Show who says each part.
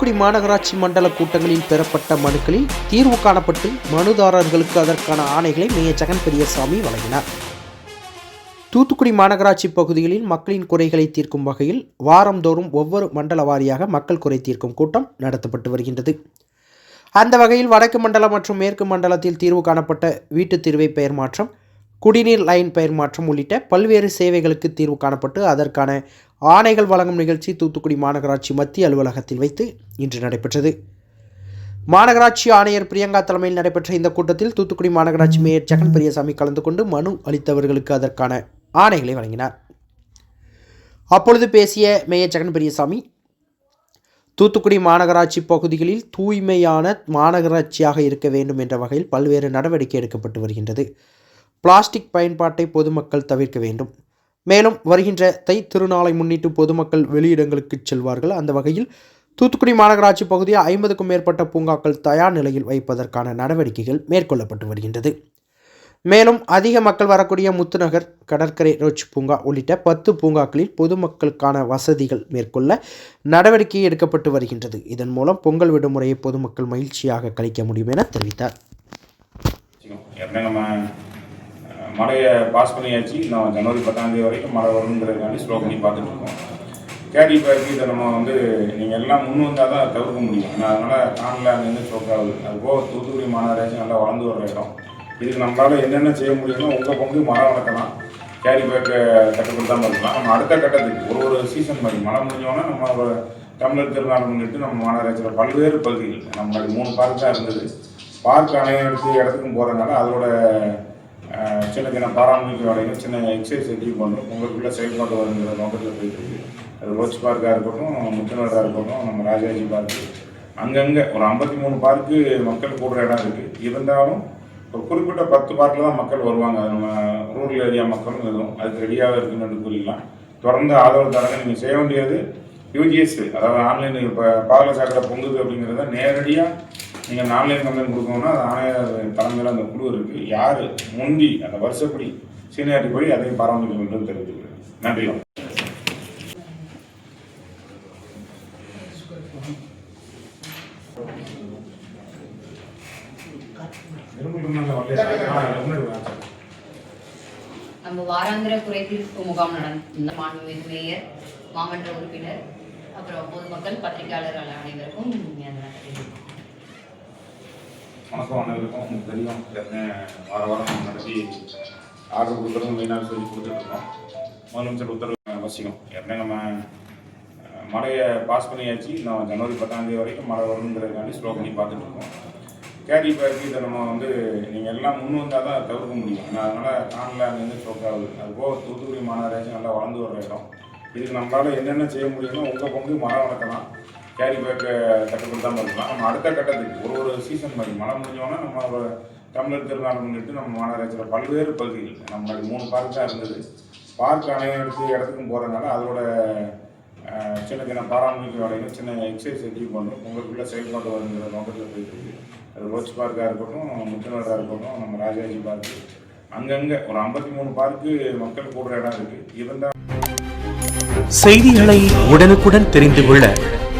Speaker 1: தூத்துக்குடி மாநகராட்சி மண்டல கூட்டங்களில் பெறப்பட்ட மனுக்களில் தீர்வு காணப்பட்டு மனுதாரர்களுக்கு அதற்கான ஆணைகளை மேயர் ஜெகன் பெரியசாமி வழங்கினார். தூத்துக்குடி மாநகராட்சி பகுதிகளில் மக்களின் குறைகளை தீர்க்கும் வகையில் வாரந்தோறும் ஒவ்வொரு மண்டல வாரியாக மக்கள் குறை தீர்க்கும் கூட்டம் நடத்தப்பட்டு வருகின்றது. அந்த வகையில் வடக்கு மண்டலம் மற்றும் மேற்கு மண்டலத்தில் தீர்வு காணப்பட்ட வீட்டுத் தீர்வை பெயர் மாற்றம் குடிநீர் லைன் பெயர் மாற்றம் உள்ளிட்ட பல்வேறு சேவைகளுக்கு தீர்வு காணப்பட்டு அதற்கான ஆணைகள் வழங்கும் நிகழ்ச்சி தூத்துக்குடி மாநகராட்சி மத்திய அலுவலகத்தில் வைத்து இன்று நடைபெற்றது. மாநகராட்சி ஆணையர் பிரியங்கா தலைமையில் நடைபெற்ற இந்த கூட்டத்தில் தூத்துக்குடி மாநகராட்சி மேயர் ஜெகன் பெரியசாமி கலந்து கொண்டு மனு அளித்தவர்களுக்கு அதற்கான ஆணைகளை வழங்கினார். அப்பொழுது பேசிய மேயர் ஜெகன் பெரியசாமி தூத்துக்குடி மாநகராட்சி பகுதிகளில் தூய்மையான மாநகராட்சியாக இருக்க வேண்டும் என்ற வகையில் பல்வேறு நடவடிக்கை எடுக்கப்பட்டு வருகின்றது. பிளாஸ்டிக் பயன்பாட்டை பொதுமக்கள் தவிர்க்க வேண்டும். மேலும் வருகின்ற தை திருநாளை முன்னிட்டு பொதுமக்கள் வெளியிடங்களுக்கு செல்வார்கள். அந்த வகையில் தூத்துக்குடி மாநகராட்சி பகுதியில் ஐம்பதுக்கும் மேற்பட்ட பூங்காக்கள் தயார் நிலையில் வைப்பதற்கான நடவடிக்கைகள் மேற்கொள்ளப்பட்டு வருகின்றது. மேலும் அதிக மக்கள் வரக்கூடிய முத்துநகர் கடற்கரை ரோச் பூங்கா உள்ளிட்ட பத்து பூங்காக்களில் பொதுமக்களுக்கான வசதிகள் மேற்கொள்ள நடவடிக்கை எடுக்கப்பட்டு வருகின்றது. இதன் மூலம் பொங்கல் விடுமுறையை பொதுமக்கள் மகிழ்ச்சியாக கழிக்க முடியும் என தெரிவித்தார்.
Speaker 2: மழையை பாஸ் பண்ணியாச்சு. நான் ஜனவரி பத்தாந்தேதி வரைக்கும் மழை வருங்கிறதுக்காண்டி ஸ்லோ பண்ணி பார்த்துட்டு இருக்கோம். கேரி பேருக்கு இதை நம்ம வந்து நீங்கள் எல்லாம் முன் வந்தால் தான் தவிர்க்க முடியும். ஏன்னா அதனால் காணல அங்கேருந்து ஸ்ட்ரோக் ஆகுது. அது போக தூத்துக்குடி மாநகராட்சி நல்லா வளர்ந்து வர இடம். இதுக்கு நம்மளால் என்னென்ன செய்ய முடியுமோ உங்கள் பங்கு மழை வளர்க்கலாம். கேரி பேக்கை கட்டுப்படுத்தாமல் இருக்கலாம். நம்ம அடுத்த கட்டத்துக்கு ஒரு ஒரு சீசன் மாதிரி மழை முடிஞ்சோன்னா நம்ம ஒரு தமிழர் திருநாள் முன்னிட்டு நம்ம மாநகராட்சியில் பல்வேறு பகுதிகள். நம்ம மூணு பார்க் தான் இருந்தது. பார்க் அனைத்து இடத்துக்கும் போகிறதுனால அதோட சின்ன சின்ன பாராமரிக்க வேலைகள் சின்ன எக்ஸசைஸ் அச்சீவ் பண்ணுறோம் உங்களுக்குள்ள செயல்பாடு வருங்கிற நோக்கத்தில் போயிட்டு அது ரோச் பார்க்காக இருக்கட்டும் முத்துநாடாக இருக்கட்டும் நம்ம ராஜாஜி பார்க்கு. அங்கங்கே ஒரு ஐம்பத்தி மூணு பார்க்கு மக்கள் கூடுற இடம் இருக்குது இருந்தாலும் ஒரு குறிப்பிட்ட பத்து பார்க்கில் தான் மக்கள் வருவாங்க. அது நம்ம ரூரல் ஏரியா மக்களும் எதுவும் அதுக்கு ரெடியாக இருக்குன்னு கூறிக்கலாம் தொடர்ந்து ஆதரவு தரங்க நீங்கள் செய்ய வேண்டியது யூஜிஎஸ் அதாவது ஆன்லைன் இப்போ பாதாள சாக்கடை பொங்குது அப்படிங்கிறத நேரடியாக நீங்கள் ஆன்லைன் கம்ப்ளைண்ட் கொடுக்கணும்னா அது ஆணையர் தலைமையில் அந்த குழு இருக்குது யார்? முந்தி அந்த வருஷப்படி சீனியாரிட்டி போய் அதையும் பராமரிக்க வேண்டும் தெரிவித்துக்கிறேன் நன்றி.
Speaker 3: நம்ம வாராந்திர குறைதீர்ப்பு முகாம் நடந்த மாண்புமிகு மேயர் மாமன்ற உறுப்பினர் அப்புறம் பொதுமக்கள் பத்திரிகையாளர்கள் அனைவருக்கும் நன்றி.
Speaker 2: வணக்கம் அனைவருக்கும். உங்களுக்கு தெரியும் ஏற்கனவே வார வாரம் நடத்தி ஆர்டர் கொடுக்குறதும் மெயினாக சொல்லி கொடுத்துட்ருக்கோம் முதலமைச்சர் உத்தரவு அவசியம் ஏற்கனவே நம்ம மழையை பாஸ் பண்ணியாச்சு. இன்னும் ஜனவரி பத்தாந்தேதி வரைக்கும் மழை வருங்கிறதுக்காண்டி ஸ்லோ பண்ணி பார்த்துட்டு இருக்கோம். கேரி பேக்கு இதை நம்ம வந்து நீங்கள் எல்லாம் முன் வந்தால் தான் தவிர்க்க முடியும். ஏன்னா அதனால் காணல அங்கேருந்து ஸ்ட்ரோக் ஆகுது. அது போக தூத்துக்குடி மாநகராட்சி நல்லா வளர்ந்து வர இடம். இதுக்கு நம்மளால் என்னென்ன செய்ய முடியுமோ உங்கள் பங்கு மரம் வளர்க்கலாம் கேரி பேக்கை கட்டுப்படுத்தாமல் இருக்கலாம் நம்ம அடுத்த கட்டத்துக்கு ஒரு ஒரு சீசன் மாதிரி மழை முடிஞ்சோன்னா நம்ம தமிழர் திருநாள் முன்னிட்டு நம்ம மாநகராட்சியில் பல்வேறு பகுதிகள். நம்ம மூணு பார்க் தான் இருந்தது. பார்க் அனைத்து இடத்துக்கும் போகிறதுனால அதோட சின்ன சின்ன பாராமரிக்க வேலைகள் சின்ன எக்ஸசைஸ் அச்சீவ் பண்ணுறோம் உங்களுக்குள்ள செயல்பாடு வருங்கிற நோக்கத்தில் போயிட்டு அது ரோச் பார்க்காக இருக்கட்டும் முத்துநகராக இருக்கட்டும் நம்ம ராஜாஜி பார்க்கு அங்கங்கே ஒரு ஐம்பத்தி மூணு பார்க்கு மக்கள் கூடுற இடம் இருக்குது இருந்தால்
Speaker 4: செய்திகளை உடனுக்குடன் தெரிந்து கொள்ள